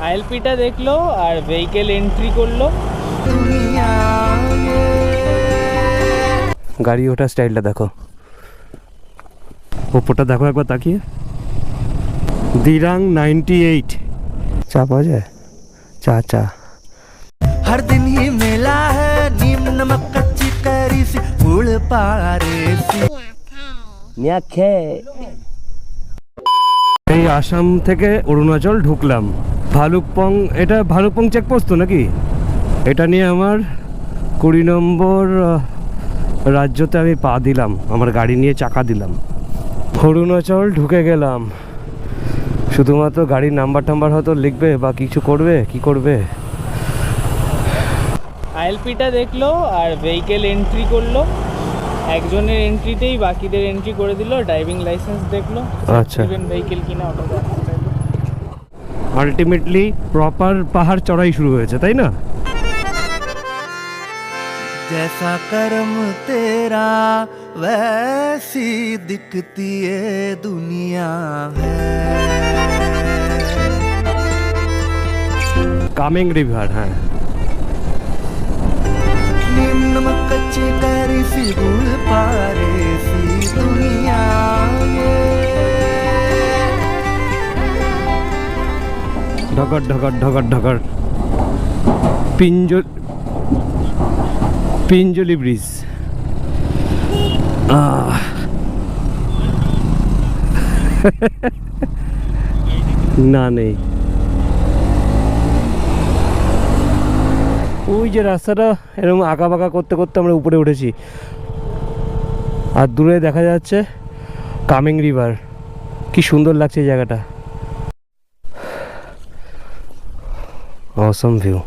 আইএলপিটা দেখলো আর vehicle entry করলো গাড়ি ওঠার স্টাইলটা দেখো ওপরটা দেখো একবার তাকিয়ে দিরাং নাইনটি এইট চা পাওয়া যায় চা চা हर दिन ही मेला है नीम नमक कच्ची कैरी सी गुड़ पारे सी এই আসাম থেকে অরুণাচল ঢুকলাম। ভালুকপং, এটা ভালুকপং চেকপোস্ট তো নাকি? এটা নিয়ে আমার কুড়ি নম্বর রাজ্যতে আমি পা দিলাম, আমার গাড়ি নিয়ে চাকা দিলাম। অরুণাচল ঢুকে গেলাম। শুধুমাত্র গাড়ির নাম্বার টাম্বার হয়তো লিখবে বা কিছু করবে, কি করবে? আইএলপিটা দেখল আর ভেহিকেল এন্ট্রি করল। একজনের এন্ট্রিতেই বাকিদের এন্ট্রি করে দিল ড্রাইভিং লাইসেন্স দেখলো আচ্ছা ইভেন ভেহিকেল কিনা অটো আলটিমেটলি প্রপার পাহাড় চড়াই শুরু হয়েছে তাই না जैसा कर्म तेरा वैसी दिखती है दुनिया है কামেং রিভার হ্যাঁ नीम नमक कच्ची ঢকর ঢকর ঢকর ঢকর পিঞ্জ পিঞ্জলি ব্রিজ। না, নেই। ওই যে রাস্তাটা এরকম আঁকা বাঁকা করতে করতে আমরা উপরে উঠেছি। আর দূরে দেখা যাচ্ছে কামিং রিভার। কি সুন্দর লাগছে এই জায়গাটা। Awesome view.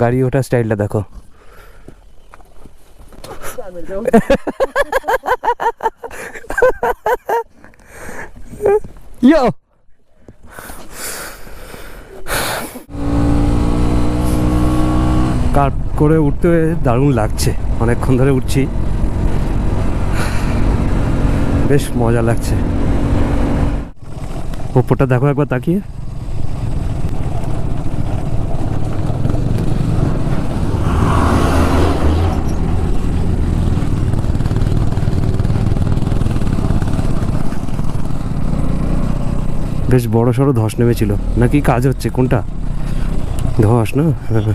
গাড়ি ওঠার স্টাইলটা দেখো। ইয়ো কার করে উঠতে দারুণ লাগছে। অনেকক্ষণ ধরে উঠছি। বেশ মজা লাগছে। ওপরটা দেখো একবার তাকিয়ে। বেশ বড় সড়ো ধস নেমেছিল। নাকি কাজ হচ্ছে কোনটা? ধস না? হ্যাঁ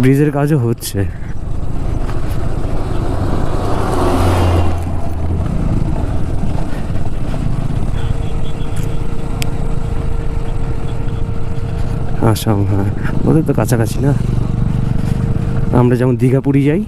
ব্রিজের কাজও হচ্ছে। আসাম হ্যাঁ। ওদের তো কাছাকাছি না। আমরা যেমন দীঘা পুরী যাই,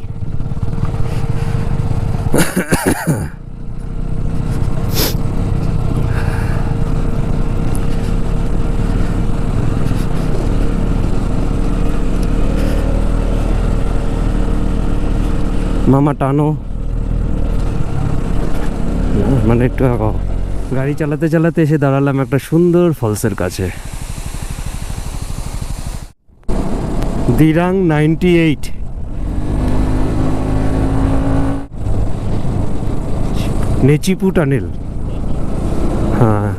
মামা টানো। মানে একটু গাড়ি চালাতে চালাতে এসে দাঁড়ালাম একটা সুন্দর ফলসের কাছে। Dirang ninety eight. Nechiphu tunnel. হ্যাঁ।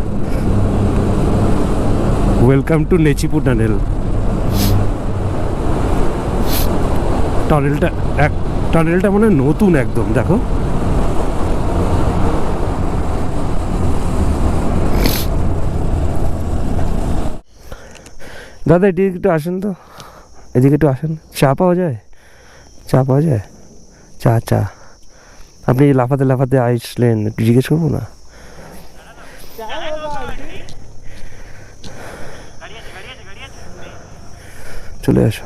Welcome to Nechiphu tunnel. টানেলটা এক, টানেলটা মানে নতুন একদম, দেখো। দাদা, এদিকে একটু আসেন তো। এদিকে একটু আসেন। চা পাওয়া যায়? চা পাওয়া যায়? চা চা। আপনি লাফাতে লাফাতে আসলেন, একটু জিজ্ঞেস করব না? চলে আসো।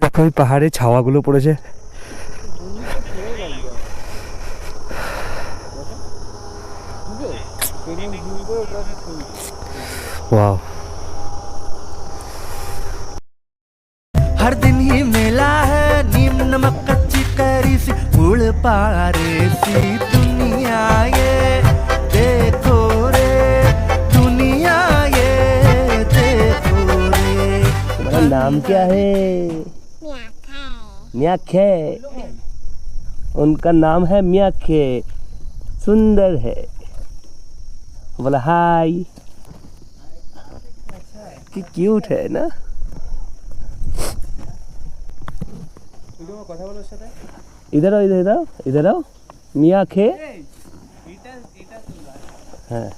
দেখো ওই পাহাড়ে ছাওয়াগুলো পড়েছে। ওয়াও। हर दिन ही मेला है नीम नमक कच्ची कैरी सी गुड़ पारे सी दुनिया ये देखो रे दुनिया ये देखो रे। तुम्हारा नाम क्या है? म्याखे। उनका नाम है म्याखे। सुंदर है। बोला हाय। कि क्यूट है ना? কথা বলার সাথে इधर आओ इधर आओ इधर आओ मियाँ खे এটা এটা হ্যাঁ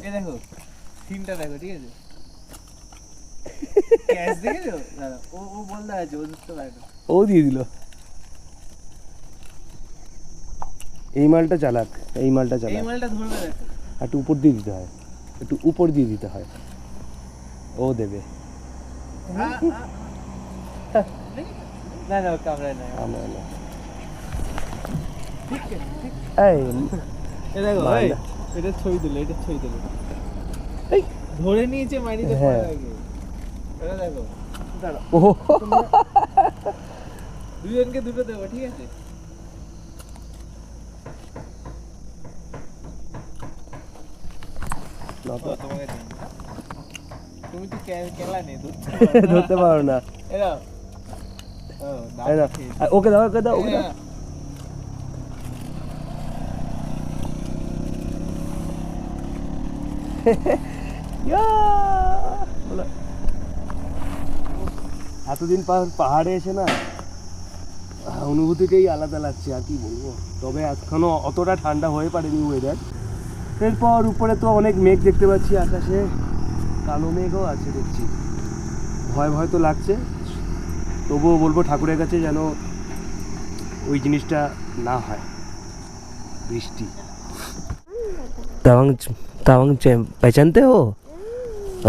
এ দেখো সিনটা দেখো ঠিক আছে ক্যাশ দেখেছো দাঁড়া ও ও বলতে আছে ও বুঝতে পারে না ও দিয়ে দিল এই মালটা চালাক এই মালটা এই চালাক মালটা ধরবে দেখো একটু উপর দিয়ে দিতে হয় একটু উপর দিয়ে দিতে হয় ও দেবে। না না কামড়ায় না। না। এই এটা ছবি দিল এটা ছবি দিল এই। ধরে নিয়েছে মাটিতে হ্যাঁ। এটা দেখো। দাঁড়াও। ও। দুজনকে দুটো দেবো ঠিক আছে? তোমাকে। তুমি তো কেলা নেই ধরতে পারো না। ওকে দাও ওকে দাও ওকে দাও। এতদিন পাহাড়ে এসে না অনুভূতিটাই আলাদা লাগছে আর কি বলব। তবে এখনও অতটা ঠান্ডা হয়ে পারেনি ওয়েদার এরপর উপরে তো অনেক মেঘ দেখতে পাচ্ছি আকাশে। কালো মেঘও আছে দেখছি। ভয় ভয় তো লাগছে। তবুও বলব ঠাকুরের কাছে যেন ওই জিনিসটা না হয়। বৃষ্টি। তাওয়াং তাওয়াং পেছানতে হো?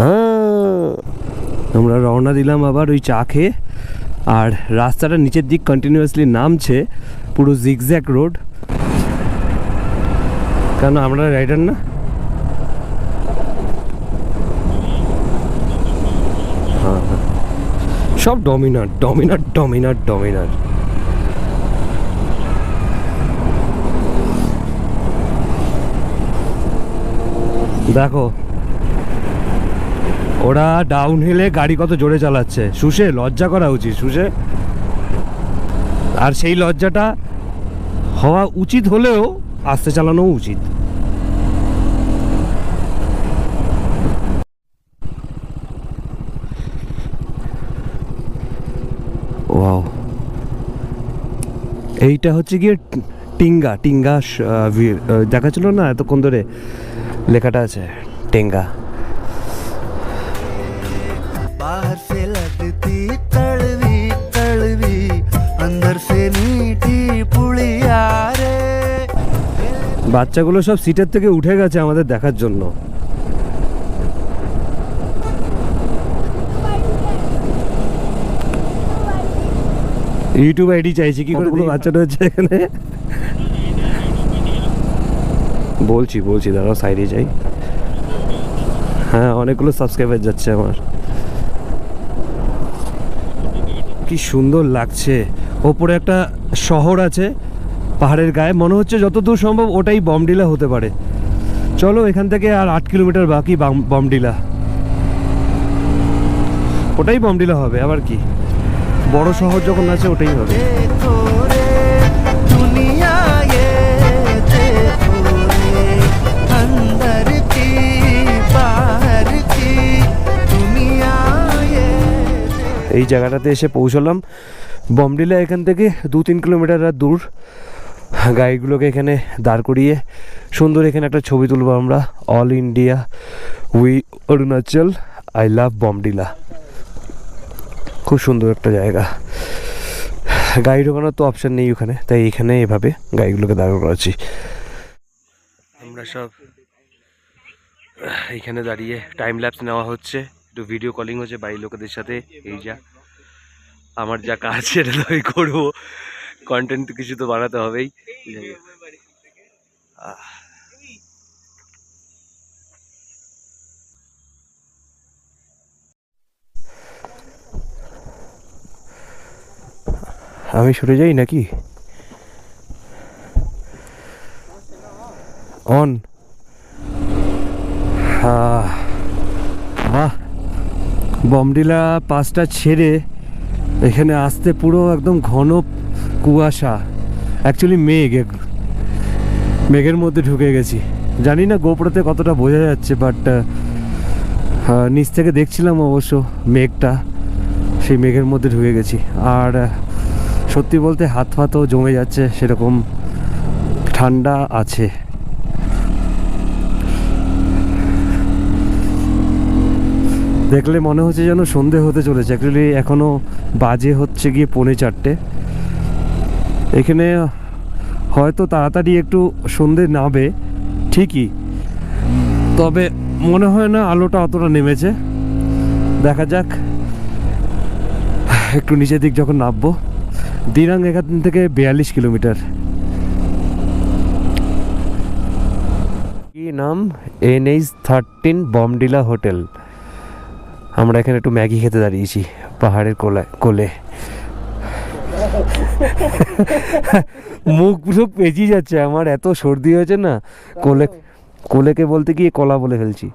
হ্যাঁ আমরা রওনা দিলাম আবার ওই চা খেয়ে। আর রাস্তাটা নিচের দিক কন্টিনিউয়াসলি নামছে। পুরো জিগজ্যাক রোড কেন আমরা রাইডার না হ্যাঁ হ্যাঁ সব ডমিনার ডমিনার ডমিনার ডমিনার। দেখো, ওরা ডাউন হিলে গাড়ি কত জোরে চালাচ্ছে। সুসে, লজ্জা করা উচিত, সুসে। আর সেই লজ্জাটা হওয়া উচিত হলেও আস্তে চালানো উচিত। এইটা হচ্ছে গিয়ে টিঙ্গা টিঙ্গা স- আহ, ভি- আহ, দেখাচ্ছিল না এতক্ষণ ধরে লেখাটা আছে টেঙ্গা बाहर से लगती कड़वी कड़वी अंदर से मीठी पुड़िया रे বাচ্চাগুলো সব সিটের থেকে উঠে গেছে আমাদের দেখার জন্য ইউটিউব আইডি চাইছি কি করে বাচ্চা রয়েছে এখানে? বলছি বলছি দাঁড়াও সাইডে যাই। হ্যাঁ অনেকগুলো সাবস্ক্রাইবার যাচ্ছে আমার। কি সুন্দর লাগছে। ওপরে একটা শহর আছে পাহাড়ের গায়ে। মনে হচ্ছে যতদূর সম্ভব ওটাই বমডিলা হতে পারে। চলো এখান থেকে আর আট কিলোমিটার বাকি বাম- বমডিলা ওটাই বমডিলা হবে আবার কি? বড় শহর যখন আছে ওটাই হবে। এই জায়গাটাতে এসে পৌঁছলাম। বমডিলা এখান থেকে দু তিন কিলোমিটার আর দূর। গাড়িগুলোকে এখানে দাঁড় করিয়ে সুন্দর এখানে একটা ছবি তুলবো আমরা। All India we Arunachal I love Bomdila. খুব সুন্দর একটা জায়গা। গাড়ি ঢোকানোর তো অপশান নেই ওখানে তাই এখানে এভাবে গাড়িগুলোকে দাঁড় করাচ্ছি। আমরা সব এখানে দাঁড়িয়ে টাইম ল্যাপস নেওয়া হচ্ছে। একটু ভিডিও কলিং হচ্ছে বাড়ির লোকেদের সাথে এই যা। আমার যা কাজ সেটা তো আমি করব। কন্টেন্ট কিছু তো বানাতে হবেই। আহ। আমি সরে যাই নাকি? অন। বাহ। বমডিলা পাসটা ছেড়ে এখানে আসতে পুরো একদম ঘন কুয়াশা। অ্যাকচুয়ালি মেঘ মেঘের মধ্যে ঢুকে গেছি। জানি না গোপড়াতে কতটা বোঝা যাচ্ছে বাট নিচ থেকে দেখছিলাম অবশ্য মেঘটা। সেই মেঘের মধ্যে ঢুকে গেছি। আর সত্যি বলতে হাত ফাতও জমে যাচ্ছে, সেরকম ঠান্ডা আছে। দেখলে মনে হচ্ছে যেন সন্ধে হতে চলেছে। অ্যাকচুয়ালি এখনও বাজে হচ্ছে গিয়ে পৌনে চারটে। এখানে হয়তো তাড়াতাড়ি একটু সন্ধে নাবে ঠিকই। তবে মনে হয় না আলোটা অতটা নেমেছে। দেখা যাক, একটু নিচের দিক যখন নামবো। দিরাং এখান থেকে বিয়াল্লিশ কিলোমিটার। কি নাম? N H thirteen Bomdila hotel. আমরা এখানে একটু ম্যাগি খেতে দাঁড়িয়েছি পাহাড়ের কোলায় কোলে। মুখ মুখ পেঁচিয়ে যাচ্ছে আমার এত সর্দি হয়েছে না কোলে কোলেকে বলতে গিয়ে কলা বলে ফেলছি।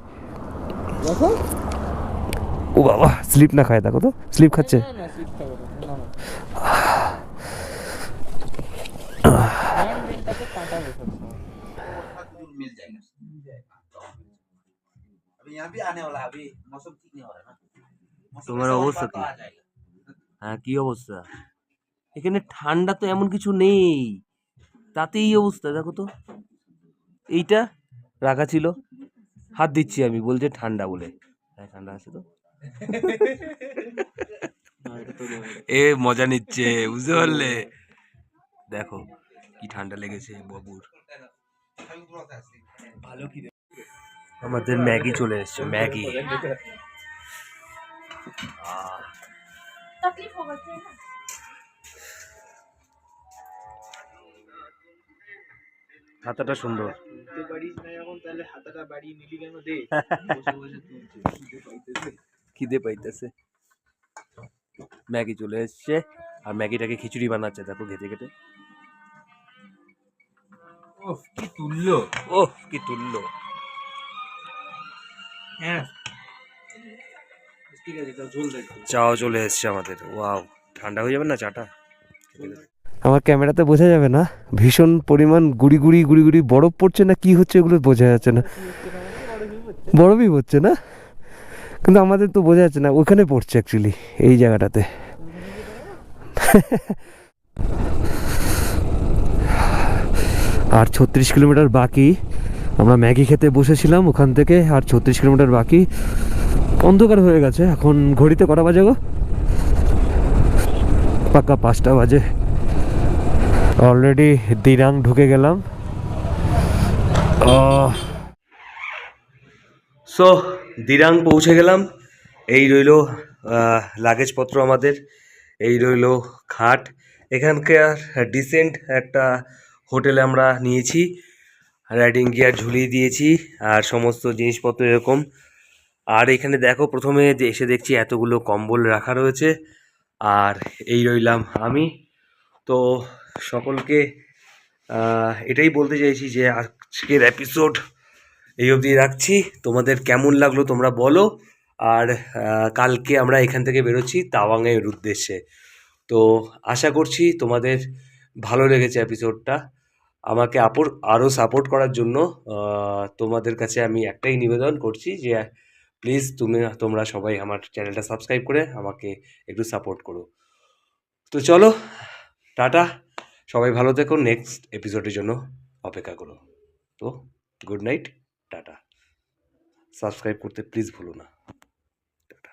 ও বাবা স্লিপ না খায় দেখো তো স্লিপ খাচ্ছে। यहाँ भी आने वाला है अभी मौसम ठीक नहीं हो रहा है ना मौसम तुम्हारा ऐसा हो होगा तो सके। आ जाएगा হ্যাঁ কি অবস্থা এখানে ঠান্ডা তো এমন কিছু নেই তাতে এই অবস্থা দেখো তো এইটা রাখা ছিল হাত দিচ্ছি আমি বলছে ঠান্ডা বলে হ্যাঁ ঠান্ডা আছে তো এ মজা নিচ্ছে বুঝতে পারলে দেখো কি ঠান্ডা লেগেছে বাবুর ভালো কি আমাদের ম্যাগি চলে এসছে ম্যাগি। হাতাটা সুন্দর। খিদে পাইতেছে। ম্যাগি চলে এসছে আর ম্যাগিটাকে খিচুড়ি বানাচ্ছে তারপর ঘেটে ঘেটে। ওহ কি তুললো ওহ কি তুললো হ্যাঁ। ঠিক আছে ঝোল চাও চলে এসছে আমাদের। ওয়াও ঠান্ডা হয়ে যাবে না চাটা? আমার ক্যামেরাতে বোঝা যাবে না ভীষণ পরিমাণ গুড়ি গুড়ি গুড়ি গুড়ি বরফ পড়ছে না কি হচ্ছে এগুলো বোঝা যাচ্ছে না। বরফই হচ্ছে না। কিন্তু আমাদের তো বোঝা যাচ্ছে না ওখানে পড়ছে অ্যাকচুয়ালি এই জায়গাটাতে। আর ছত্রিশ কিলোমিটার বাকি। আমরা ম্যাগি খেতে বসেছিলাম ওখান থেকে, আর ছত্রিশ কিলোমিটার বাকি। অন্ধকার হয়ে গেছে। এখন ঘড়িতে কটা বাজে গো? পাক্কা পাঁচটা বাজে। অলরেডি দিরাং ঢুকে গেলাম। সো দিরাং পৌঁছে গেলাম। এই রইল লাগেজপত্র আমাদের। এই রইল খাট। এখানকার ডিসেন্ট একটা হোটেলে আমরা নিয়েছি। রাইডিং গিয়ার ঝুলিয়ে দিয়েছি, আর সমস্ত জিনিসপত্র এরকম। আর এখানে দেখো, প্রথমে এসে দেখছি এতগুলো কম্বল রাখা রয়েছে, আর এই রইলাম আমি। তো সকলকে এটাই বলতে চাইছি যে আজকের এপিসোড এই অবধি রাখছি। তোমাদের কেমন লাগল তোমরা বলো, আর কালকে আমরা এখান থেকে বেরোচ্ছি তাওয়াংয়ের উদ্দেশ্যে। তো আশা করছি তোমাদের ভালো লেগেছে এপিসোডটা আমাকে আপর আরও সাপোর্ট করার জন্য তোমাদের কাছে আমি একটাই নিবেদন করছি যে প্লিজ তুমি, তোমরা সবাই আমার চ্যানেলটা সাবস্ক্রাইব করে আমাকে একটু সাপোর্ট করো। তো চলো, টাটা, সবাই ভালো থেকো নেক্সট এপিসোডের জন্য অপেক্ষা করো। তো গুড নাইট টাটা। সাবস্ক্রাইব করতে প্লিজ ভুলো না। টাটা।